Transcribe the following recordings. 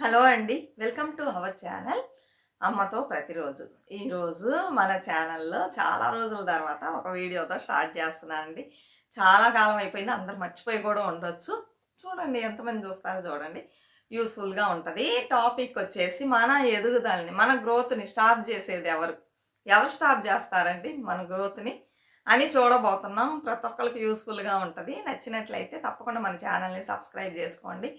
Hello అండి. Welcome to our channel అమ్మతో ప్రతిరోజు. ఈరోజు మన ఛానల్లో చాలా రోజుల తర్వాత ఒక వీడియోతో స్టార్ట్ చేస్తున్నానండి చాలా కాలం అయిపోయింది. అందరు మర్చిపోయి కూడా ఉండొచ్చు. చూడండి ఎంతమంది చూస్తారో చూడండి. యూస్ఫుల్గా ఉంటుంది. టాపిక్ వచ్చేసి మన ఎదుగుదలని మన గ్రోత్ని స్టాప్ చేసేది ఎవరు? ఎవరు స్టాప్ చేస్తారండి మన గ్రోత్ని అని చూడబోతున్నాం. ప్రతి ఒక్కరికి యూస్ఫుల్గా ఉంటుంది. నచ్చినట్లయితే తప్పకుండా మన ఛానల్ని సబ్స్క్రైబ్ చేసుకోండి.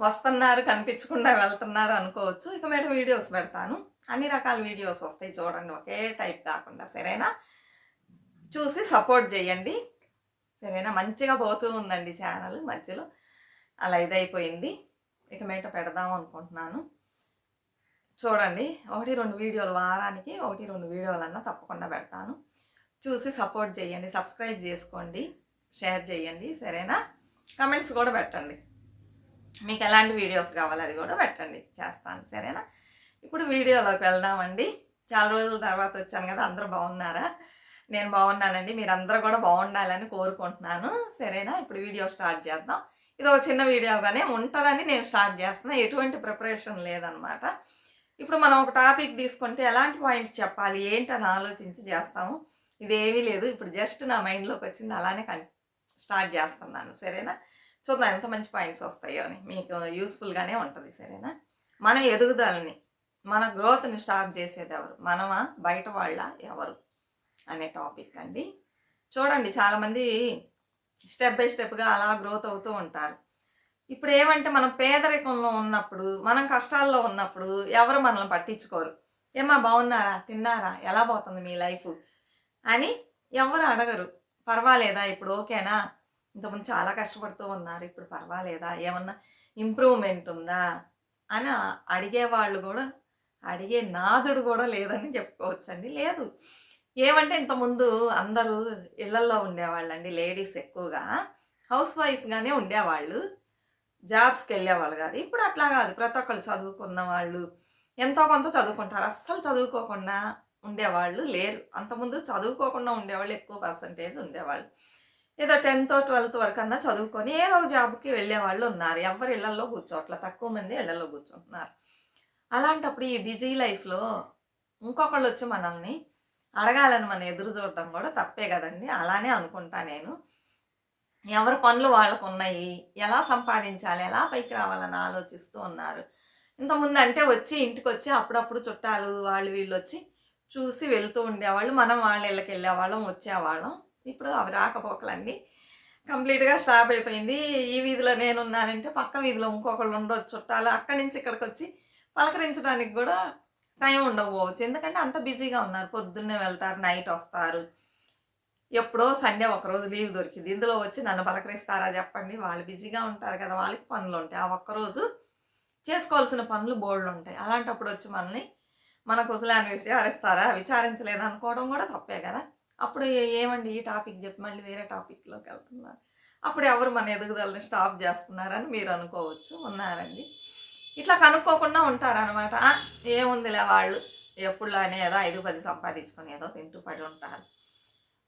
వస్తున్నారు కనిపించకుండా వెళ్తున్నారు అనుకోవచ్చు. ఇక మీద వీడియోస్ పెడతాను. అన్ని రకాల వీడియోస్ వస్తాయి చూడండి. ఒకే టైప్ కాకుండా సరేనా? చూసి సపోర్ట్ చేయండి. సరేనా? మంచిగా పోతూ ఉందండి ఛానల్ మధ్యలో. అలా ఇదైపోయింది. ఇక మీట పెడదాం అనుకుంటున్నాను. చూడండి. ఒకటి రెండు వీడియోలు వారానికి ఒకటి రెండు వీడియోలన్నా తప్పకుండా పెడతాను. చూసి సపోర్ట్ చేయండి. సబ్స్క్రైబ్ చేసుకోండి. షేర్ చేయండి. సరేనా? కమెంట్స్ కూడా పెట్టండి. మీకు ఎలాంటి వీడియోస్ కావాలి అది కూడా పెట్టండి. చేస్తాను. సరేనా? ఇప్పుడు వీడియోలోకి వెళ్దామండి. చాలా రోజుల తర్వాత వచ్చాను కదా అందరూ బాగున్నారా? నేను బాగున్నానండి. మీరు అందరూ కూడా బాగుండాలని కోరుకుంటున్నాను. సరేనా? ఇప్పుడు వీడియో స్టార్ట్ చేద్దాం. ఇది ఒక చిన్న వీడియోగానే ఉంటుందని నేను స్టార్ట్ చేస్తున్నా. ఎటువంటి ప్రిపరేషన్ లేదనమాట. ఇప్పుడు మనం ఒక టాపిక్ తీసుకుంటే ఎలాంటి పాయింట్స్ చెప్పాలి? ఏంటని ఆలోచించి చేస్తాము. ఇది ఏమీ లేదు. ఇప్పుడు జస్ట్ నా మైండ్లోకి వచ్చింది. అలానే కన్ స్టార్ట్ చేస్తున్నాను. సరేనా? చూద్దాం ఎంత మంచి పాయింట్స్ వస్తాయో అని. మీకు యూస్ఫుల్గానే ఉంటుంది సరేనా? మన ఎదుగుదలని మన గ్రోత్ని స్టాప్ చేసేది ఎవరు? మనమా? బయట వాళ్ళ? ఎవరు? అనే టాపిక్ అండి. చూడండి చాలామంది స్టెప్ బై స్టెప్గా అలా గ్రోత్ అవుతూ ఉంటారు. ఇప్పుడు ఏమంటే మనం పేదరికంలో ఉన్నప్పుడు మనం కష్టాల్లో ఉన్నప్పుడు ఎవరు మనల్ని పట్టించుకోరు. ఏమా బాగున్నారా? తిన్నారా? ఎలా పోతుంది మీ లైఫ్ అని ఎవరు అడగరు. పర్వాలేదా? ఇప్పుడు ఓకేనా? ఇంతకుముందు చాలా కష్టపడుతూ ఉన్నారు ఇప్పుడు పర్వాలేదా? ఏమన్నా ఇంప్రూవ్మెంట్ ఉందా? అని అడిగేవాళ్ళు కూడా అడిగే నాదుడు కూడా లేదని చెప్పుకోవచ్చండి. లేదు. ఏమంటే ఇంతకుముందు అందరూ ఇళ్ళల్లో ఉండేవాళ్ళండి లేడీస్ ఎక్కువగా. హౌస్ వైఫ్స్గానే ఉండేవాళ్ళు. జాబ్స్కి వెళ్ళేవాళ్ళు కాదు. ఇప్పుడు అట్లా కాదు. ప్రతి ఒక్కళ్ళు చదువుకున్న వాళ్ళు ఎంతో కొంత చదువుకుంటారు. అస్సలు చదువుకోకుండా ఉండేవాళ్ళు లేరు. అంతకుముందు చదువుకోకుండా ఉండేవాళ్ళు ఎక్కువ పర్సంటేజ్ ఉండేవాళ్ళు. ఏదో టెన్త్ ట్వెల్త్ వరకు అన్నా చదువుకొని ఏదో ఒక జాబ్కి వెళ్ళే వాళ్ళు ఉన్నారు. ఎవరు ఇళ్ళలో కూర్చోట్ల తక్కువ మంది ఇళ్ళలో కూర్చుంటున్నారు. అలాంటప్పుడు ఈ బిజీ లైఫ్లో ఇంకొకళ్ళు వచ్చి మనల్ని అడగాలని మనం ఎదురు చూడటం కూడా తప్పే కదండి. అలానే అనుకుంటా నేను. ఎవరి పనులు వాళ్ళకు ఉన్నాయి? ఎలా సంపాదించాలి? ఎలా పైకి రావాలని ఆలోచిస్తూ ఉన్నారు? ఇంతకుముందు అంటే వచ్చి ఇంటికి వచ్చి అప్పుడప్పుడు చుట్టాలు వాళ్ళు వీళ్ళు వచ్చి చూసి వెళ్తూ ఉండేవాళ్ళు. మనం వాళ్ళ ఇళ్ళకి వెళ్ళేవాళ్ళం వచ్చేవాళ్ళం. ఇప్పుడు అవి రాకపోకలండి కంప్లీట్గా స్టాప్ అయిపోయింది. ఈ వీధిలో నేను ఉన్నానంటే పక్క వీధిలో ఇంకొకళ్ళు ఉండొచ్చు. చుట్టాలు అక్కడి నుంచి ఇక్కడికి వచ్చి పలకరించడానికి కూడా టైం ఉండకపోవచ్చు. ఎందుకంటే అంత బిజీగా ఉన్నారు. పొద్దున్నే వెళ్తారు నైట్ వస్తారు. ఎప్పుడో సండే ఒకరోజు లీవ్ దొరికింది. ఇందులో వచ్చి నన్ను పలకరిస్తారా చెప్పండి. వాళ్ళు బిజీగా ఉంటారు కదా వాళ్ళకి పనులు ఉంటాయి. ఆ ఒక్కరోజు చేసుకోవాల్సిన పనులు బోర్డులు ఉంటాయి. అలాంటప్పుడు వచ్చి మనల్ని మన కుశలాన్ని విచారిస్తారా? విచారించలేదు అనుకోవడం కూడా తప్పే కదా. అప్పుడు ఏమండి ఈ టాపిక్ చెప్పి మళ్ళీ వేరే టాపిక్లోకి వెళ్తున్నారు. అప్పుడు ఎవరు మన ఎదుగుదలని స్టాప్ చేస్తున్నారని మీరు అనుకోవచ్చు ఉన్నారండి. ఇట్లా కనుక్కోకుండా ఉంటారనమాట ఏముందిలే వాళ్ళు. ఎప్పుడులానే ఏదో ఐదు పది సంపాదించుకొని ఏదో తింటూ పడి ఉంటారు.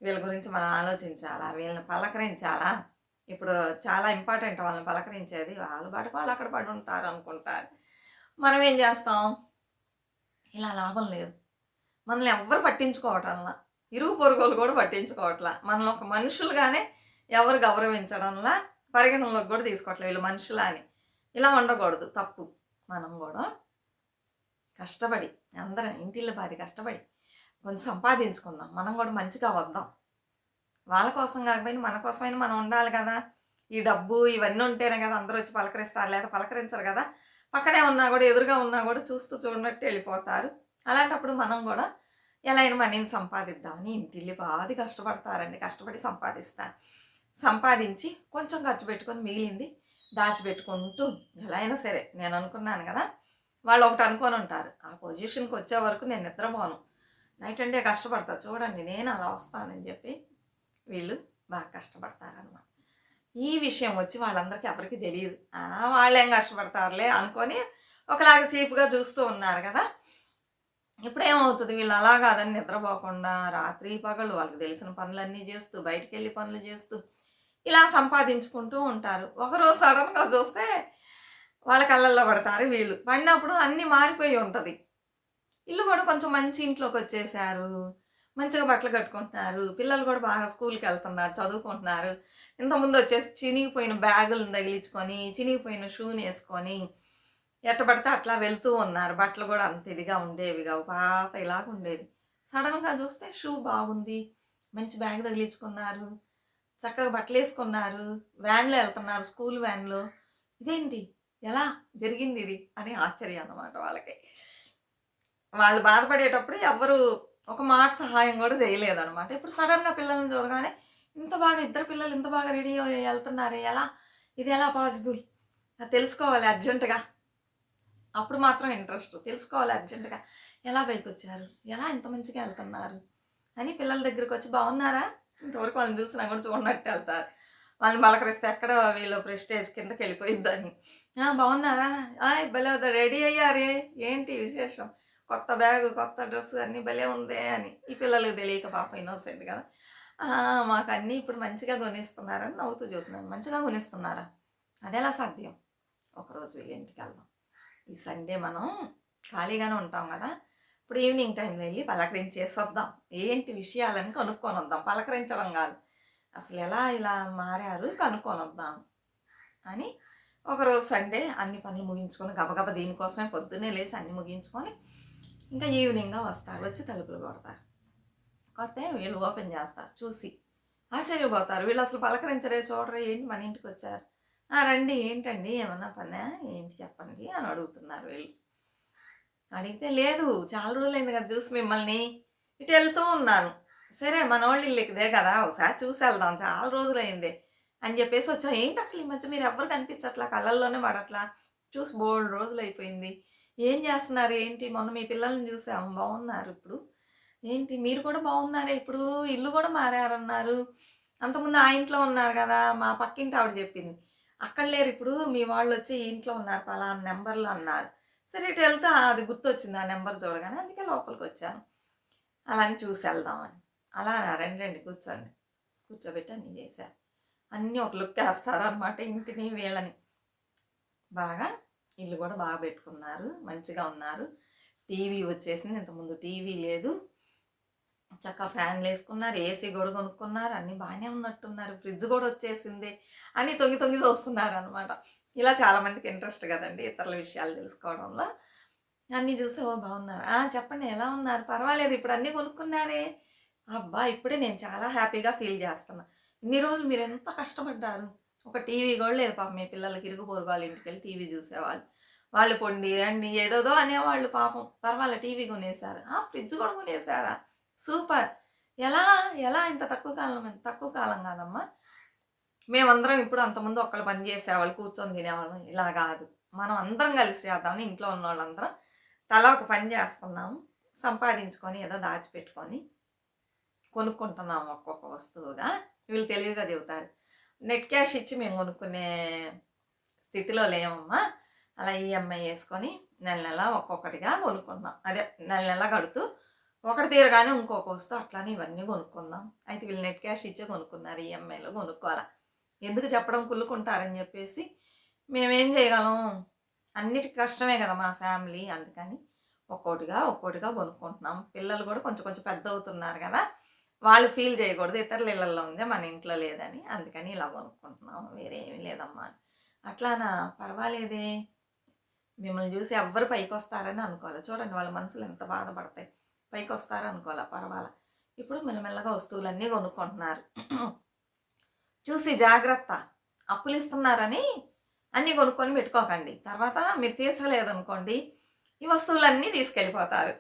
వీళ్ళ గురించి మనం ఆలోచించాలా? వీళ్ళని పలకరించాలా? ఇప్పుడు చాలా ఇంపార్టెంట్ వాళ్ళని పలకరించేది వాళ్ళు పాటుకు వాళ్ళు అక్కడ పడి ఉంటారు అనుకుంటారు. మనం ఏం చేస్తాం? ఇలా లాభం లేదు. మనల్ని ఎవ్వరు పట్టించుకోవటంలా. ఇరుగు పొరుగులు కూడా పట్టించుకోవట్లా. మనం ఒక మనుషులుగానే ఎవరు గౌరవించడంలా పరిగణనలోకి కూడా తీసుకోవట్లేదు వీళ్ళు మనుషులా అని. ఇలా ఉండకూడదు తప్పు. మనం కూడా కష్టపడి అందరం ఇంటిల్లో పాది కష్టపడి కొంచెం సంపాదించుకుందాం. మనం కూడా మంచిగా వద్దాం. వాళ్ళ కోసం కాకపోయినా మన కోసమైనా మనం ఉండాలి కదా. ఈ డబ్బు ఇవన్నీ ఉంటేనే కదా అందరూ వచ్చి పలకరిస్తారు లేదా పలకరించరు కదా. పక్కనే ఉన్నా కూడా ఎదురుగా ఉన్నా కూడా చూస్తూ చూడనట్టు వెళ్ళిపోతారు. అలాంటప్పుడు మనం కూడా ఎలా అయినా మనీని సంపాదిద్దామని ఇంటిల్లి బాధి కష్టపడతారండి కష్టపడి సంపాదిస్తారు సంపాదించి కొంచెం ఖర్చు పెట్టుకొని మిగిలింది దాచిపెట్టుకుంటూ ఎలా అయినా సరే నేను అనుకున్నాను కదా వాళ్ళు ఒకటి అనుకొని ఉంటారు. ఆ పొజిషన్కి వచ్చే వరకు నేను నిద్రపోను. నైట్ అంటే కష్టపడతా చూడండి నేను అలా వస్తానని చెప్పి వీళ్ళు బాగా కష్టపడతారనమాట ఈ విషయం వచ్చి వాళ్ళందరికీ ఎవరికి తెలియదు. వాళ్ళేం కష్టపడతారులే అనుకొని ఒకలాగా చీప్గా చూస్తూ ఉన్నారు కదా ఇప్పుడేమవుతుంది? వీళ్ళు అలా కాదని నిద్రపోకుండా రాత్రి పగలు వాళ్ళకి తెలిసిన పనులన్నీ చేస్తూ బయటికి వెళ్ళి పనులు చేస్తూ ఇలా సంపాదించుకుంటూ ఉంటారు. ఒకరోజు సడన్గా చూస్తే వాళ్ళ కళ్ళల్లో పడతారు వీళ్ళు. పడినప్పుడు అన్నీ మారిపోయి ఉంటుంది. ఇల్లు కూడా కొంచెం మంచి ఇంట్లోకి వచ్చేసారు. మంచిగా బట్టలు కట్టుకుంటున్నారు. పిల్లలు కూడా బాగా స్కూల్కి వెళ్తున్నారు చదువుకుంటున్నారు. ఇంతకుముందు వచ్చేసి చినిగిపోయిన బ్యాగులను తగిలించుకొని చినిగిపోయిన షూని వేసుకొని ఎట్టబడితే అట్లా వెళ్తూ ఉన్నారు. బట్టలు కూడా అంత ఇదిగా ఉండేవి కావు. పాత ఇలాగ ఉండేది. సడన్గా చూస్తే షూ బాగుంది. మంచి బ్యాగ్ తగిలించుకున్నారు చక్కగా బట్టలు వేసుకున్నారు. వ్యాన్లో వెళ్తున్నారు. స్కూల్ వ్యాన్లో ఇదేంటి? ఎలా జరిగింది ఇది? అని ఆశ్చర్యం అన్నమాట వాళ్ళకి. వాళ్ళు బాధపడేటప్పుడు ఎవరు ఒక మాట సహాయం కూడా చేయలేదన్నమాట. ఇప్పుడు సడన్గా పిల్లల్ని చూడగానే ఇంత బాగా ఇద్దరు పిల్లలు ఇంత బాగా రెడీ వెళ్తున్నారు? ఎలా? ఇది ఎలా పాసిబుల్ అది తెలుసుకోవాలి అర్జెంటుగా అప్పుడు మాత్రం ఇంట్రెస్ట్. తెలుసుకోవాలి అర్జెంటుగా. ఎలా పైకి వచ్చారు ఎలా ఇంత మంచిగా వెళ్తున్నారు? అని పిల్లల దగ్గరికి వచ్చి బాగున్నారా? ఇంతవరకు వాళ్ళని చూసినా కూడా చూడనట్టు వెళ్తారు. వాళ్ళని పలకరిస్తే ఎక్కడ వీళ్ళు ప్రెస్టేజ్ కిందకి వెళ్ళిపోయిద్దని బాగున్నారా? ఆయ్ భలే రెడీ అయ్యారే? ఏంటి విశేషం? కొత్త బ్యాగ్ కొత్త డ్రెస్ అన్నీ భలే ఉందే అని. ఈ పిల్లలకు తెలియక పాప ఇన్నోసెంట్ కదా. మాకు అన్నీ ఇప్పుడు మంచిగా కొనిస్తున్నారని నవ్వుతూ చూస్తున్నాను. మంచిగా కొనిస్తున్నారా? అదెలా సాధ్యం? ఒకరోజు వీళ్ళ ఇంటికి వెళ్దాం. ఈ సండే మనం ఖాళీగానే ఉంటాం కదా. ఇప్పుడు ఈవినింగ్ టైంలో వెళ్ళి పలకరించేసి వద్దాం ఏంటి విషయాలని కనుక్కొని వద్దాం పలకరించడం కాదు. అసలు ఎలా ఇలా మారారు కనుక్కొని వద్దాం అని ఒకరోజు సండే అన్ని పనులు ముగించుకొని గబగబ దీనికోసమే పొద్దున్నే లేచి అన్ని ముగించుకొని ఇంకా ఈవినింగ్గా వస్తారు. వచ్చి తలుపులు కొడతారు. కొడితే వీళ్ళు ఓపెన్ చేస్తారు. చూసి ఆశ్చర్యపోతారు. వీళ్ళు అసలు పలకరించరే చూడరే. ఏంటి మన ఇంటికి వచ్చారు? రండి ఏంటండి? ఏమన్నా పనా? ఏంటి చెప్పండి? అని అడుగుతున్నారు వీళ్ళు. అడిగితే లేదు చాలా రోజులైంది కదా చూసి మిమ్మల్ని. ఇటు వెళ్తూ ఉన్నాను. సరే మనోళ్ళు వాళ్ళు ఇల్లు కదా ఒకసారి చూసి వెళ్దాం చాలా రోజులైంది. అని చెప్పేసి వచ్చాం ఏంటి అసలు ఈ మధ్య మీరు ఎవ్వరు కనిపించట్లా? కళ్ళల్లోనే పడట్లా? చూసి బోల్డ్ రోజులు అయిపోయింది ఏం చేస్తున్నారు? ఏంటి? మొన్న మీ పిల్లల్ని చూసాం బాగున్నారు ఇప్పుడు. ఏంటి? మీరు కూడా బాగున్నారే ఇప్పుడు? ఇల్లు కూడా మారారన్నారు. అంతకుముందు ఆ ఇంట్లో ఉన్నారు కదా మా పక్కింటి ఆవిడ చెప్పింది. అక్కడ లేరు. ఇప్పుడు మీ వాళ్ళు వచ్చి ఇంట్లో ఉన్నారు పలానా నెంబర్లు అన్నారు. సరే ఇటు వెళ్తే అది గుర్తొచ్చింది ఆ నెంబర్ చూడగానే అందుకే లోపలికి వచ్చాను. అలా అని చూసి వెళ్దామని. అలా రండి రండి కూర్చోండి. కూర్చోబెట్టి అన్నీ చేశారు అన్నీ ఒక లుక్ వేస్తారనమాట ఇంటిని వీళ్ళని. బాగా ఇల్లు కూడా బాగా పెట్టుకున్నారు మంచిగా ఉన్నారు. టీవీ వచ్చేసింది ఇంతకుముందు టీవీ లేదు. చక్కగా ఫ్యాన్లు వేసుకున్నారు ఏసీ కూడా కొనుక్కున్నారు అన్నీ బాగానే ఉన్నట్టున్నారు ఫ్రిడ్జ్ కూడా వచ్చేసింది అని తొంగి తొంగి చూస్తున్నారు అనమాట ఇలా చాలామందికి ఇంట్రెస్ట్ కదండి ఇతరుల విషయాలు తెలుసుకోవడంలో. అన్నీ చూసి ఓ బాగున్నారు? చెప్పండి ఎలా ఉన్నారు? పర్వాలేదు ఇప్పుడు అన్నీ కొనుక్కున్నారే. అబ్బా ఇప్పుడే నేను చాలా హ్యాపీగా ఫీల్ చేస్తున్నా. ఇన్ని రోజులు మీరు ఎంత కష్టపడ్డారు? ఒక టీవీ కూడా లేదు పాపం మీ పిల్లలకి ఇరుగు పొరుగు వాళ్ళ ఇంటికి వెళ్ళి టీవీ చూసేవాళ్ళు. వాళ్ళు పొండి రండి ఏదోదో అనేవాళ్ళు పాపం. పర్వాలేదు టీవీ కొనేసారు "ఆ, ఫ్రిడ్జ్ కూడా కొనేసారా సూపర్. ఎలా ఎలా ఇంత తక్కువ కాలం తక్కువ కాలం కాదమ్మా. మేమందరం ఇప్పుడు అంతమంది ఒక్కళ్ళు పని చేసేవాళ్ళు కూర్చొని తినేవాళ్ళం. ఇలా కాదు. మనం అందరం కలిసి చేద్దామని ఇంట్లో ఉన్న వాళ్ళందరం తల ఒక పని చేస్తున్నాము. సంపాదించుకొని ఏదో దాచిపెట్టుకొని కొనుక్కుంటున్నాము ఒక్కొక్క వస్తువుగా. వీళ్ళు తెలివిగా చెబుతారు. నెట్ క్యాష్ ఇచ్చి మేము కొనుక్కునే స్థితిలో లేమమ్మా. అలా ఈఎంఐ వేసుకొని నెల నెల ఒక్కొక్కటిగా కొనుక్కున్నాం. అదే నెల నెల కడుతూ ఒకటి తీరగానే ఇంకొక వస్తువు అట్లానే ఇవన్నీ కొనుక్కుందాం. అయితే వీళ్ళు నెట్ క్యాష్ ఇచ్చే కొనుక్కున్నారు ఈఎంఐలో కొనుక్కోవాలా? ఎందుకు చెప్పడం కుళ్ళుకుంటారని చెప్పేసి మేమేం చేయగలం? అన్నిటికి కష్టమే కదా మా ఫ్యామిలీ. అందుకని ఒక్కోటిగా ఒక్కోటిగా కొనుక్కుంటున్నాం. పిల్లలు కూడా కొంచెం కొంచెం పెద్ద అవుతున్నారు కదా వాళ్ళు ఫీల్ చేయకూడదు. ఇతరుల ఇళ్ళల్లో ఉంది మన ఇంట్లో లేదని. అందుకని ఇలా కొనుక్కుంటున్నాం. వేరేమీ లేదమ్మా అట్లానా? పర్వాలేదే. మిమ్మల్ని చూసి ఎవ్వరు పైకి వస్తారని అనుకోవాలి. చూడండి వాళ్ళ మనసులు ఎంత బాధపడతాయి. పైకి వస్తారు అనుకోవాలా పర్వాలా. ఇప్పుడు మెల్లమెల్లగా వస్తువులన్నీ కొనుక్కుంటున్నారు. చూసి జాగ్రత్త. అప్పులు ఇస్తున్నారని అన్నీ కొనుక్కొని పెట్టుకోకండి. తర్వాత మీరు తీర్చలేదనుకోండి ఈ వస్తువులన్నీ తీసుకెళ్ళిపోతారు.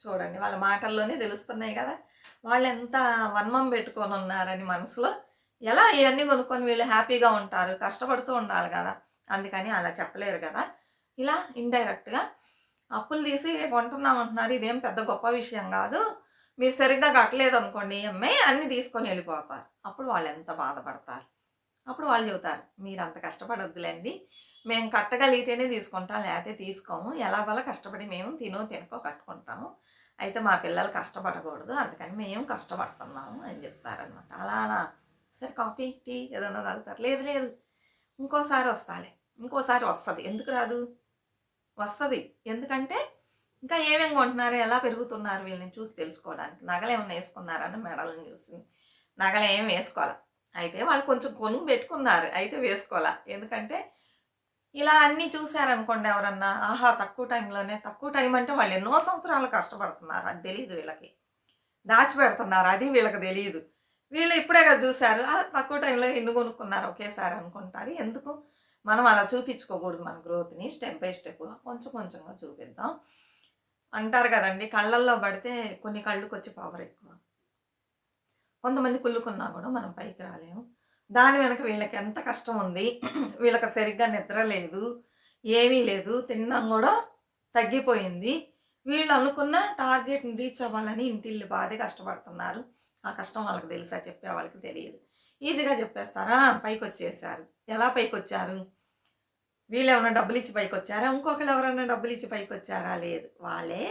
చూడండి వాళ్ళ మాటల్లోనే తెలుస్తున్నాయి కదా. వాళ్ళు ఎంత వన్మం పెట్టుకొని ఉన్నారని మనసులో ఎలా ఇవన్నీ కొనుక్కొని వీళ్ళు హ్యాపీగా ఉంటారు కష్టపడుతూ ఉండాలి కదా. అందుకని అలా చెప్పలేరు కదా. ఇలా ఇండైరెక్ట్గా అప్పులు తీసి కొంటున్నాం అంటున్నారు ఇదేం పెద్ద గొప్ప విషయం కాదు. మీరు సరిగ్గా కట్టలేదు అనుకోండి ఈఎంఐ అన్ని తీసుకొని వెళ్ళిపోతారు. అప్పుడు వాళ్ళు ఎంత బాధపడతారు? అప్పుడు వాళ్ళు చెబుతారు మీరు అంత కష్టపడొద్దులేండి. మేము కట్టగలిగితేనే తీసుకుంటాం లేకపోతే తీసుకోము. ఎలాగోలా కష్టపడి మేము తినో తినకో కట్టుకుంటాము. అయితే మా పిల్లలు కష్టపడకూడదు అందుకని మేము కష్టపడుతున్నాము అని చెప్తారనమాట అలా అలా. సరే కాఫీ టీ ఏదైనా తాగుతారు. లేదు లేదు. ఇంకోసారి వస్తాలే. ఇంకోసారి వస్తుంది. ఎందుకు రాదు? వస్తుంది. ఎందుకంటే ఇంకా ఏమేమి కొంటున్నారు ఎలా పెరుగుతున్నారు వీళ్ళని చూసి తెలుసుకోవడానికి. నగలు ఏమైనా వేసుకున్నారని మెడలను చూసి? నగలు ఏం వేసుకోవాలి? అయితే వాళ్ళు కొంచెం కొనుగు పెట్టుకున్నారు అయితే వేసుకోవాలా? ఎందుకంటే ఇలా అన్నీ చూశారనుకోండి ఎవరన్నా ఆహా తక్కువ టైంలోనే తక్కువ టైం అంటే వాళ్ళు ఎన్నో సంవత్సరాలు కష్టపడుతున్నారు అది తెలియదు వీళ్ళకి. దాచిపెడుతున్నారు అది వీళ్ళకి తెలియదు వీళ్ళు ఇప్పుడే కదా చూశారు తక్కువ టైంలో ఎన్ని కొనుక్కున్నారు ఒకేసారి అనుకుంటారు. ఎందుకు? మనం అలా చూపించుకోకూడదు మన గ్రోత్ని స్టెప్ బై స్టెప్గా కొంచెం కొంచెంగా చూపిద్దాం. అంటారు కదండి కళ్ళల్లో పడితే కొన్ని కళ్ళుకి వచ్చి పవర్ ఎక్కువ. కొంతమంది కుళ్ళుకున్నా కూడా మనం పైకి రాలేము. దాని వెనక వీళ్ళకి ఎంత కష్టం ఉంది వీళ్ళకి సరిగ్గా నిద్ర లేదు ఏమీ లేదు తిన్నాం కూడా తగ్గిపోయింది. వీళ్ళు అనుకున్న టార్గెట్ని రీచ్ అవ్వాలని ఇంటిల్లి బాధే కష్టపడుతున్నారు. ఆ కష్టం వాళ్ళకి తెలుసా? చెప్పే వాళ్ళకి తెలియదు. ఈజీగా చెప్పేస్తారా? పైకి వచ్చేసారు ఎలా పైకి వచ్చారు వీళ్ళు ఎవరైనా డబ్బులు ఇచ్చి పైకి వచ్చారా ఇంకొకరు ఎవరైనా డబ్బులు ఇచ్చి పైకి వచ్చారా లేదు. వాళ్ళే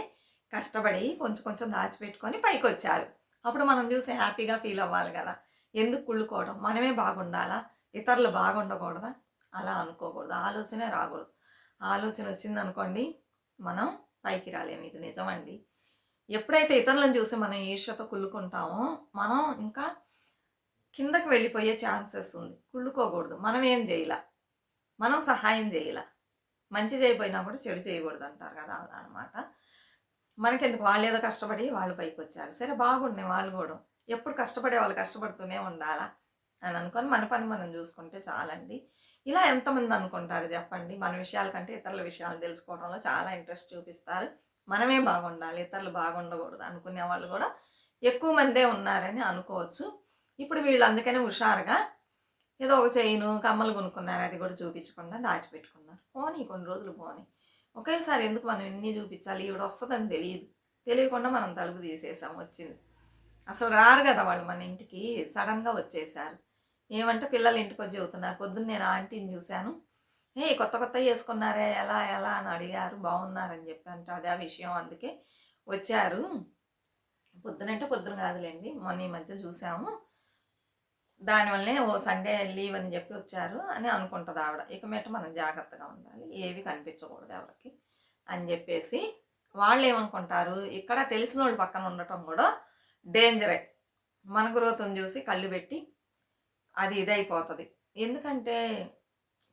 కష్టపడి కొంచెం కొంచెం దాచిపెట్టుకొని పైకి వచ్చారు అప్పుడు మనం చూసి హ్యాపీగా ఫీల్ అవ్వాలి కదా. ఎందుకు కుళ్ళుకోవడం? మనమే బాగుండాలా? ఇతరులు బాగుండకూడదా? అలా అనుకోకూడదు. ఆలోచనే రాకూడదు. ఆలోచన వచ్చింది అనుకోండి మనం పైకి రాలేము. ఇది నిజమండి. ఎప్పుడైతే ఇతరులను చూసి మనం ఈర్ష్యతో కుళ్ళుకుంటామో మనం ఇంకా కిందకు వెళ్ళిపోయే ఛాన్సెస్ ఉంది. కుళ్ళుకోకూడదు. మనం ఏం చేయాల మనం సహాయం చేయాల మంచి చేయకపోయినా కూడా చెడు చేయకూడదు అంటారు కదా అనమాట మనకెందుకు? వాళ్ళు ఏదో కష్టపడి వాళ్ళు పైకి వచ్చారు సరే బాగుండే వాళ్ళు కూడా. ఎప్పుడు కష్టపడే వాళ్ళు కష్టపడుతూనే ఉండాలా అని అనుకొని మన పని మనం చూసుకుంటే చాలండి. ఇలా ఎంతమంది అనుకుంటారు చెప్పండి? మన విషయాల కంటే ఇతరుల విషయాలు తెలుసుకోవడంలో చాలా ఇంట్రెస్ట్ చూపిస్తారు. మనమే బాగుండాలి ఇతరులు బాగుండకూడదు అనుకునే వాళ్ళు కూడా ఎక్కువ మందే ఉన్నారని అనుకోవచ్చు. ఇప్పుడు వీళ్ళు అందుకనే హుషారుగా ఏదో ఒక చైను కమ్మలు కొనుక్కున్నారు అది కూడా చూపించకుండా దాచిపెట్టుకున్నారు. పోనీ కొన్ని రోజులు పోనీ. ఒకేసారి ఎందుకు మనం ఎన్ని చూపించాలి? ఈవిడ వస్తుందని తెలియదు. తెలియకుండా మనం తలుపు తీసేసాం వచ్చింది. అసలు రారు కదా వాళ్ళు మన ఇంటికి. సడన్గా వచ్చేసారు. ఏమంటే పిల్లలు ఇంటికి వచ్చి చెబుతున్నారు పొద్దున్న నేను ఆంటీని చూశాను. ఏ కొత్త కొత్త వేసుకున్నారే ఎలా ఎలా? అని అడిగారు. బాగున్నారని చెప్పి అంటే అదే ఆ విషయం అందుకే వచ్చారు. పొద్దునంటే పొద్దున కాదులేండి మొన్న ఈ మధ్య చూసాము. దానివల్లనే ఓ సండే లీవ్ అని చెప్పి వచ్చారు అని అనుకుంటుంది ఆవిడ. ఇక మీట మనం జాగ్రత్తగా ఉండాలి. ఏవి కనిపించకూడదు ఎవరికి అని చెప్పేసి వాళ్ళు ఏమనుకుంటారు? ఇక్కడ తెలిసిన వాళ్ళు పక్కన ఉండటం కూడా డేంజరే. మన గ్రోత్ని చూసి కళ్ళు పెట్టి అది ఇదైపోతుంది. ఎందుకంటే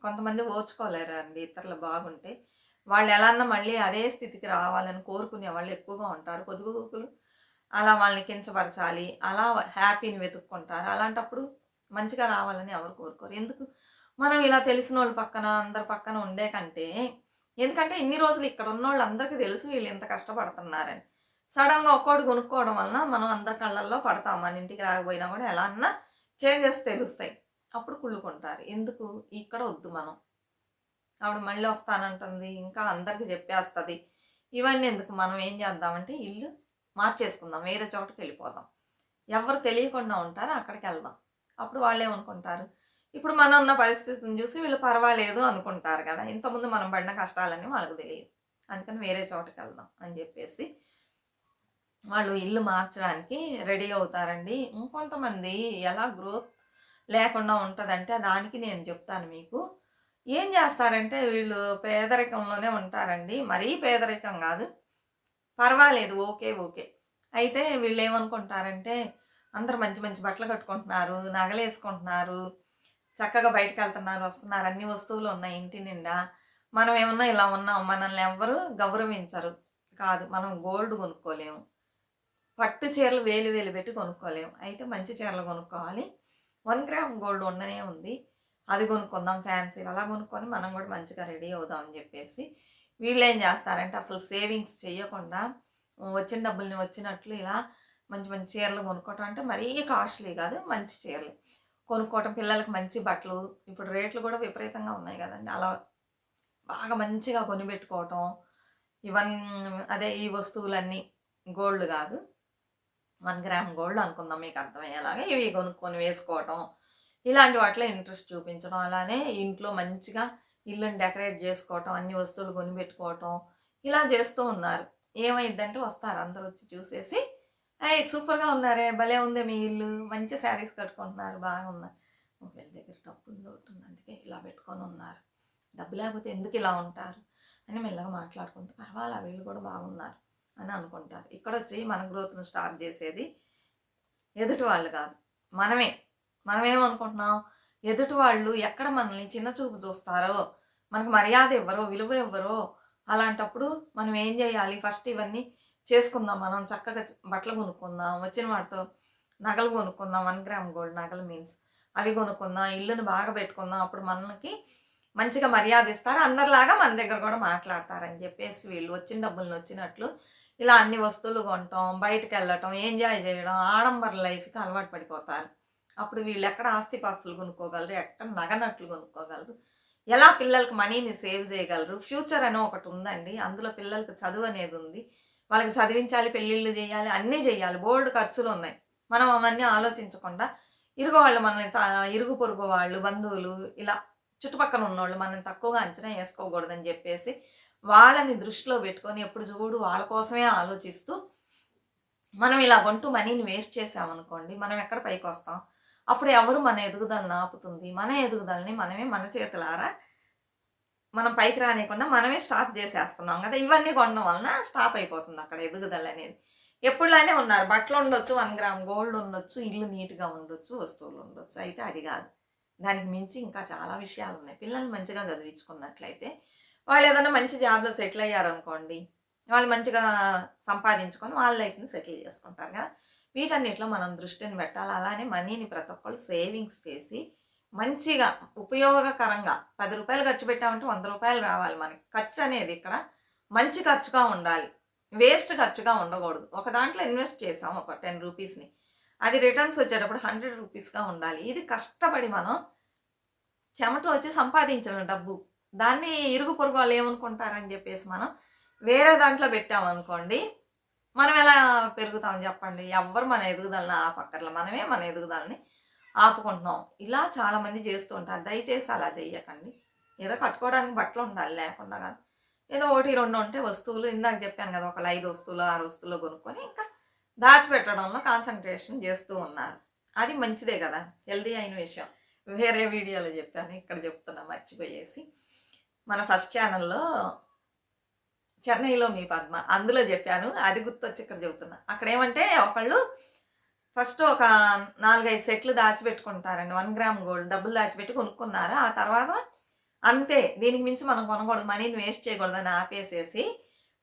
కొంతమంది ఓర్చుకోలేరు అండి ఇతరులు బాగుంటే వాళ్ళు ఎలా అన్నా మళ్ళీ అదే స్థితికి రావాలని కోరుకునే వాళ్ళు ఎక్కువగా ఉంటారు. పొదుగుకులు అలా వాళ్ళని కించపరచాలి అలా హ్యాపీని వెతుక్కుంటారు. అలాంటప్పుడు మంచిగా రావాలని ఎవరు కోరుకోరు. ఎందుకు? మనం ఇలా తెలిసిన వాళ్ళ పక్కన అందరి పక్కన ఉండే కంటే ఎందుకంటే ఇన్ని రోజులు ఇక్కడ ఉన్న వాళ్ళు అందరికీ తెలుసు వీళ్ళు ఇంత కష్టపడుతున్నారని. సడన్గా ఒక్కోటి కొనుక్కోవడం వలన మనం అందరి కళ్ళల్లో పడతాం. మన ఇంటికి రాకపోయినా కూడా ఎలా అన్నా చేంజెస్ తెలుస్తాయి. అప్పుడు కుళ్ళుకుంటారు. ఎందుకు? ఇక్కడ వద్దు మనం. ఆవిడ మళ్ళీ వస్తానంటుంది. ఇంకా అందరికీ చెప్పేస్తుంది. ఇవన్నీ ఎందుకు? మనం ఏం చేద్దామంటే ఇల్లు మార్చేసుకుందాం వేరే చోటకి వెళ్ళిపోదాం. ఎవరు తెలియకుండా ఉంటారో అక్కడికి వెళ్దాం. అప్పుడు వాళ్ళు ఏమనుకుంటారు ఇప్పుడు మనం ఉన్న పరిస్థితిని చూసి వీళ్ళు పర్వాలేదు అనుకుంటారు కదా ఇంతకుముందు మనం పడిన కష్టాలన్నీ వాళ్ళకి తెలియదు. అందుకని వేరే చోటకి వెళ్దాం అని చెప్పేసి వాళ్ళు ఇల్లు మార్చడానికి రెడీ అవుతారండి. ఇంకొంతమంది ఎలా గ్రోత్ లేకుండా ఉంటుందంటే దానికి నేను చెప్తాను మీకు. ఏం చేస్తారంటే వీళ్ళు పేదరికంలోనే ఉంటారండి. మరీ పేదరికం కాదు. పర్వాలేదు ఓకే ఓకే. అయితే వీళ్ళు ఏమనుకుంటారంటే అందరు మంచి మంచి బట్టలు కట్టుకుంటున్నారు నగలు వేసుకుంటున్నారు చక్కగా బయటకు వెళ్తున్నారు వస్తున్నారు అన్ని వస్తువులు ఉన్నాయి ఇంటి నిండా. మనం ఏమన్నా ఇలా ఉన్నాం మనల్ని ఎవ్వరు గౌరవించరు. కాదు మనం గోల్డ్ కొనుక్కోలేము. పట్టు చీరలు వేలు వేలు పెట్టి కొనుక్కోలేము. అయితే మంచి చీరలు కొనుక్కోవాలి. వన్ గ్రామ్ గోల్డ్ ఉండనే ఉంది. అది కొనుక్కుందాం ఫ్యాన్సీ అలా కొనుక్కొని మనం కూడా మంచిగా రెడీ అవుదాం అని చెప్పేసి వీళ్ళు ఏం చేస్తారంటే అసలు సేవింగ్స్ చేయకుండా వచ్చిన డబ్బుల్ని వచ్చినట్లు ఇలా మంచి మంచి చీరలు కొనుక్కోవటం అంటే మరీ కాస్ట్లీ కాదు మంచి చీరలు కొనుక్కోవటం. పిల్లలకి మంచి బట్టలు ఇప్పుడు రేట్లు కూడా విపరీతంగా ఉన్నాయి కదండి. అలా బాగా మంచిగా కొనిపెట్టుకోవటం ఇవన్ అదే ఈ వస్తువులన్నీ గోల్డ్ కాదు. వన్ గ్రామ్ గోల్డ్ అనుకుందాం మీకు అర్థమయ్యేలాగా. ఇవి కొనుక్కొని వేసుకోవటం ఇలాంటి వాటిలో ఇంట్రెస్ట్ చూపించడం అలానే ఇంట్లో మంచిగా ఇల్లుని డెకరేట్ చేసుకోవటం అన్ని వస్తువులు కొనిపెట్టుకోవటం ఇలా చేస్తూ ఉన్నారు. ఏమైందంటే వస్తారు అందరు వచ్చి చూసేసి అయ్యి సూపర్గా ఉన్నారే భలే ఉంది మీ ఇల్లు మంచి శారీస్ కట్టుకుంటున్నారు బాగున్నారు వీళ్ళ దగ్గర డబ్బు ఉంది ఉంది అందుకే ఇలా పెట్టుకొని ఉన్నారు. డబ్బు లేకపోతే ఎందుకు ఇలా ఉంటారు? అని మెల్లగా మాట్లాడుకుంటూ పర్వాలా వీళ్ళు కూడా బాగున్నారు అని అనుకుంటారు. ఇక్కడ వచ్చి మన గ్రోత్ను స్టాప్ చేసేది ఎదుటి వాళ్ళు కాదు. మనమే. మనం ఏమనుకుంటున్నాం ఎదుటి వాళ్ళు ఎక్కడ మనల్ని చిన్న చూపు చూస్తారో మనకు మర్యాద ఇవ్వరో విలువ ఇవ్వరో అలాంటప్పుడు మనం ఏం చేయాలి? ఫస్ట్ ఇవన్నీ చేసుకుందాం. మనం చక్కగా బట్టలు కొనుక్కుందాం వచ్చిన వాటితో నగలు కొనుక్కుందాం వన్ గ్రామ్ గోల్డ్ నగలు మీన్స్. అవి కొనుక్కుందాం ఇల్లుని బాగా పెట్టుకుందాం. అప్పుడు మనకి మంచిగా మర్యాద ఇస్తారు. అందరిలాగా మన దగ్గర కూడా మాట్లాడతారని చెప్పేసి వీళ్ళు వచ్చిన డబ్బులను వచ్చినట్లు ఇలా అన్ని వస్తువులు కొనటం బయటకు వెళ్ళటం ఎంజాయ్ చేయడం ఆడంబర లైఫ్కి అలవాటు పడిపోతారు. అప్పుడు వీళ్ళు ఎక్కడ ఆస్తిపాస్తులు కొనుక్కోగలరు ఎక్కడ నగనట్లు కొనుక్కోగలరు? ఎలా పిల్లలకి మనీని సేవ్ చేయగలరు? ఫ్యూచర్ అని ఒకటి ఉందండి. అందులో పిల్లలకు చదువు అనేది ఉంది. వాళ్ళకి చదివించాలి పెళ్ళిళ్ళు చేయాలి అన్నీ చేయాలి. బోల్డ్ ఖర్చులు ఉన్నాయి. మనం అవన్నీ ఆలోచించకుండా ఇరుగు వాళ్ళు మనల్ని త- ఇరుగు పొరుగు వాళ్ళు బంధువులు ఇలా చుట్టుపక్కల ఉన్నోళ్ళు మనం తక్కువగా అంచనా వేసుకోకూడదని చెప్పేసి వాళ్ళని దృష్టిలో పెట్టుకొని ఎప్పుడు చూడు వాళ్ళ కోసమే ఆలోచిస్తూ మనం ఇలా కొంటూ మనీని వేస్ట్ చేసామనుకోండి మనం ఎక్కడ పైకి వస్తాం? అప్పుడు ఎవరు మన ఎదుగుదలను ఆపుతుంది? మన ఎదుగుదలని మనమే మన చేతులారా మనం పైకి రానియకుండా మనమే స్టాప్ చేసేస్తున్నాం కదా! ఇవన్నీ కొనడం వలన స్టాప్ అయిపోతుంది అక్కడ ఎదుగుదల అనేది. ఎప్పుడులానే ఉన్నారు. బట్టలు ఉండొచ్చు వన్ గ్రామ్ గోల్డ్ ఉండొచ్చు ఇల్లు నీట్గా ఉండొచ్చు వస్తువులు ఉండొచ్చు. అయితే అది కాదు. దానికి మించి ఇంకా చాలా విషయాలు ఉన్నాయి. పిల్లల్ని మంచిగా చదివించుకున్నట్లయితే వాళ్ళు ఏదైనా మంచి జాబ్లో సెటిల్ అయ్యారనుకోండి వాళ్ళు మంచిగా సంపాదించుకొని వాళ్ళ లైఫ్ని సెటిల్ చేసుకుంటారు కదా! వీటన్నిటిలో మనం దృష్టిని పెట్టాలి. అలానే మనీని ప్రతి ఒక్కళ్ళు సేవింగ్స్ చేసి మంచిగా ఉపయోగకరంగా పది రూపాయలు ఖర్చు పెట్టామంటే వంద రూపాయలు రావాలి మనకి. ఖర్చు అనేది ఇక్కడ మంచి ఖర్చుగా ఉండాలి. వేస్ట్ ఖర్చుగా ఉండకూడదు. ఒక దాంట్లో ఇన్వెస్ట్ చేసాం ఒక టెన్ రూపీస్ని. అది రిటర్న్స్ వచ్చేటప్పుడు హండ్రెడ్ రూపీస్గా ఉండాలి. ఇది కష్టపడి మనం చెమట వచ్చి సంపాదించిన డబ్బు. దాన్ని ఇరుగు పొరుగు వాళ్ళు ఏమనుకుంటారని చెప్పేసి మనం వేరే దాంట్లో పెట్టామనుకోండి మనం ఎలా పెరుగుతాం చెప్పండి? ఎవ్వరు మన ఎదుగుదలని ఆపక్కర్ల మనమే మన ఎదుగుదలని ఆపుకుంటున్నాం. ఇలా చాలామంది చేస్తూ ఉంటారు. దయచేసి అలా చేయకండి ఏదో కట్టుకోవడానికి బట్టలు ఉండాలి లేకుండా కాదు. ఏదో ఒకటి రెండు ఉంటే వస్తువులు ఇందాక చెప్పాను కదా ఒక ఐదు వస్తువులు ఆరు వస్తువులు కొనుక్కొని ఇంకా దాచిపెట్టడంలో కాన్సన్ట్రేషన్ చేస్తూ ఉన్నారు. అది మంచిదే కదా. హెల్దీ అయిన విషయం. వేరే వీడియోలో చెప్పాను. ఇక్కడ చెప్తున్నా మర్చిపోయేసి. మన ఫస్ట్ ఛానల్లో చెన్నైలో మీ పద్మ. అందులో చెప్పాను. అది గుర్తొచ్చి ఇక్కడ చెబుతున్నా. అక్కడ ఏమంటే ఒకళ్ళు ఫస్ట్ ఒక నాలుగైదు సెట్లు దాచిపెట్టుకుంటారండి. వన్ గ్రామ్ గోల్డ్ డబ్బులు దాచిపెట్టి కొనుక్కున్నారు. ఆ తర్వాత అంతే. దీనికి మించి మనం కొనకూడదు. మనీని వేస్ట్ చేయకూడదని ఆపేసేసి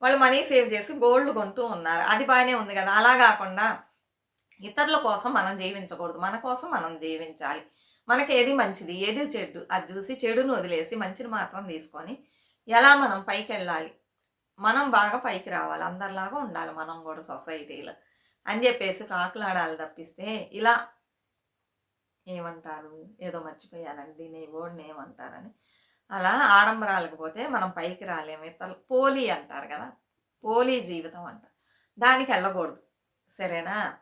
వాళ్ళు మనీ సేవ్ చేసి గోల్డ్ కొంటూ ఉన్నారు. అది బాగానే ఉంది కదా. అలా కాకుండా ఇతరుల కోసం మనం జీవించకూడదు. మన కోసం మనం జీవించాలి. మనకి ఏది మంచిది? ఏది చెడు అది చూసి చెడును వదిలేసి మంచిని మాత్రం తీసుకొని ఎలా మనం పైకి వెళ్ళాలి మనం బాగా పైకి రావాలి. అందరిలాగా ఉండాలి మనం కూడా సొసైటీలో. అని చెప్పేసి ప్రాకులాడాలి తప్పిస్తే ఇలా ఏమంటారు? ఏదో మర్చిపోయానండి దీని ఓడిని ఏమంటారని అలా ఆడంబరాలకు పోతే మనం పైకి రాలేము. ఇతరులు పోలీ అంటారు కదా? పోలీ జీవితం అంట. దానికి వెళ్ళకూడదు. సరేనా?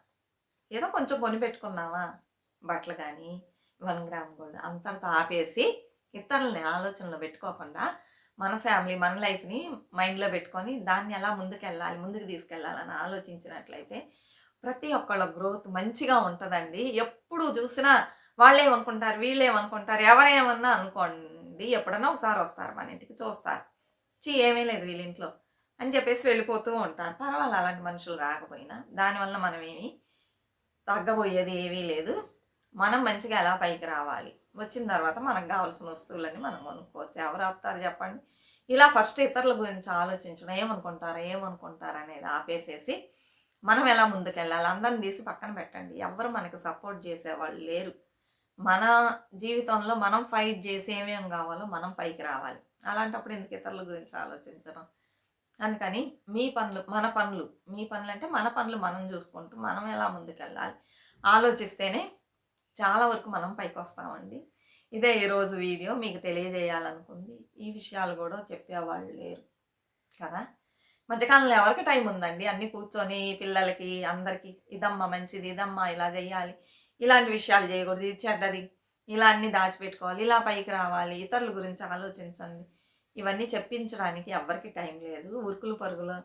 ఏదో కొంచెం కొని పెట్టుకున్నావా? బట్టలు కానీ వన్ గ్రామ్ గోల్డ్ అంతటితో ఆపేసి ఇతరులని ఆలోచనలు పెట్టుకోకుండా మన ఫ్యామిలీ మన లైఫ్ని మైండ్లో పెట్టుకొని దాన్ని ఎలా ముందుకు వెళ్ళాలి ముందుకు తీసుకెళ్ళాలని ఆలోచించినట్లయితే ప్రతి ఒక్కళ్ళ గ్రోత్ మంచిగా ఉంటుందండి. ఎప్పుడు చూసినా వాళ్ళు ఏమనుకుంటారు వీళ్ళు ఏమనుకుంటారు ఎవరేమన్నా అనుకోండి ఎప్పుడన్నా ఒకసారి వస్తారు మన ఇంటికి చూస్తారు. చీ ఏమీ లేదు వీళ్ళ ఇంట్లో అని చెప్పేసి వెళ్ళిపోతూ ఉంటారు. పర్వాలేదు అలాంటి మనుషులు రాకపోయినా దానివల్ల మనం తగ్గబోయేది ఏమీ లేదు. మనం మంచిగా ఎలా పైకి రావాలి? వచ్చిన తర్వాత మనకు కావాల్సిన వస్తువులని మనం కొనుక్కోవచ్చు. ఎవరు ఆపుతారు చెప్పండి? ఇలా ఫస్ట్ ఇతరుల గురించి ఆలోచించడం ఏమనుకుంటారు ఏమనుకుంటారు అనేది ఆపేసేసి మనం ఎలా ముందుకెళ్ళాలి? అందరిని తీసి పక్కన పెట్టండి. ఎవరు మనకి సపోర్ట్ చేసేవాళ్ళు లేరు. మన జీవితంలో మనం ఫైట్ చేసి ఏమేమి కావాలో మనం పైకి రావాలి. అలాంటప్పుడు ఎందుకు ఇతరుల గురించి ఆలోచించడం? అందుకని మీ పనులు మన పనులు మీ పనులు అంటే మన పనులు మనం చూసుకుంటూ మనం ఎలా ముందుకెళ్ళాలి? ఆలోచిస్తేనే చాలా వరకు మనం పైకి వస్తామండి ఇదే ఈరోజు వీడియో మీకు తెలియజేయాలనుకుంది. ఈ విషయాలు కూడా చెప్పేవాళ్ళు లేరు. కదా? మధ్యకాలంలో ఎవరికి టైం ఉందండి? అన్ని కూర్చొని పిల్లలకి అందరికీ ఇదమ్మా మంచిది ఇదమ్మా ఇలా చేయాలి ఇలాంటి విషయాలు చేయకూడదు ఇది చెడ్డది ఇలా అన్ని దాచిపెట్టుకోవాలి ఇలా పైకి రావాలి ఇతరుల గురించి ఆలోచించండి. ఇవన్నీ చెప్పించడానికి ఎవరికి టైం లేదు. ఉరుకులు పరుగులు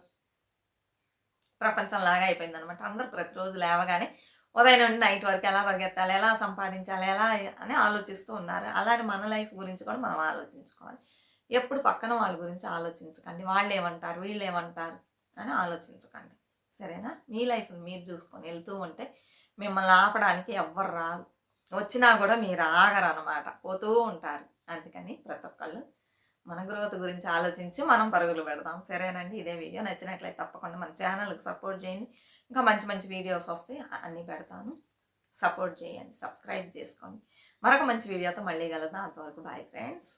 ప్రపంచం లాగా అయిపోయింది అనమాట అందరు ప్రతిరోజు లేవగానే ఉదయం నుండి నైట్ వరకు ఎలా పరిగెత్తాలి ఎలా సంపాదించాలి ఎలా అని ఆలోచిస్తూ ఉన్నారు. అలానే మన లైఫ్ గురించి కూడా మనం ఆలోచించుకోవాలి. ఎప్పుడు పక్కన వాళ్ళ గురించి ఆలోచించకండి. వాళ్ళు ఏమంటారు వీళ్ళు ఏమంటారు అని ఆలోచించకండి. సరేనా? మీ లైఫ్ని మీరు చూసుకొని వెళ్తూ ఉంటే మిమ్మల్ని ఆపడానికి ఎవ్వరు రారు. వచ్చినా కూడా మీరు ఆగరు అనమాట పోతూ ఉంటారు. అందుకని ప్రతి ఒక్కళ్ళు మన గ్రోత్ గురించి ఆలోచించి మనం పరుగులు పెడదాం. సరేనండి? ఇదే వీడియో నచ్చినట్లయితే తప్పకుండా మన ఛానల్కి సపోర్ట్ చేయండి. ఇంకా మంచి మంచి వీడియోస్ వస్తాయి. అన్నీ పెడతాను. సపోర్ట్ చేయండి. సబ్స్క్రైబ్ చేసుకోండి. మరొక మంచి వీడియోతో మళ్ళీ కలుద్దాం. అంతవరకు బాయ్ ఫ్రెండ్స్.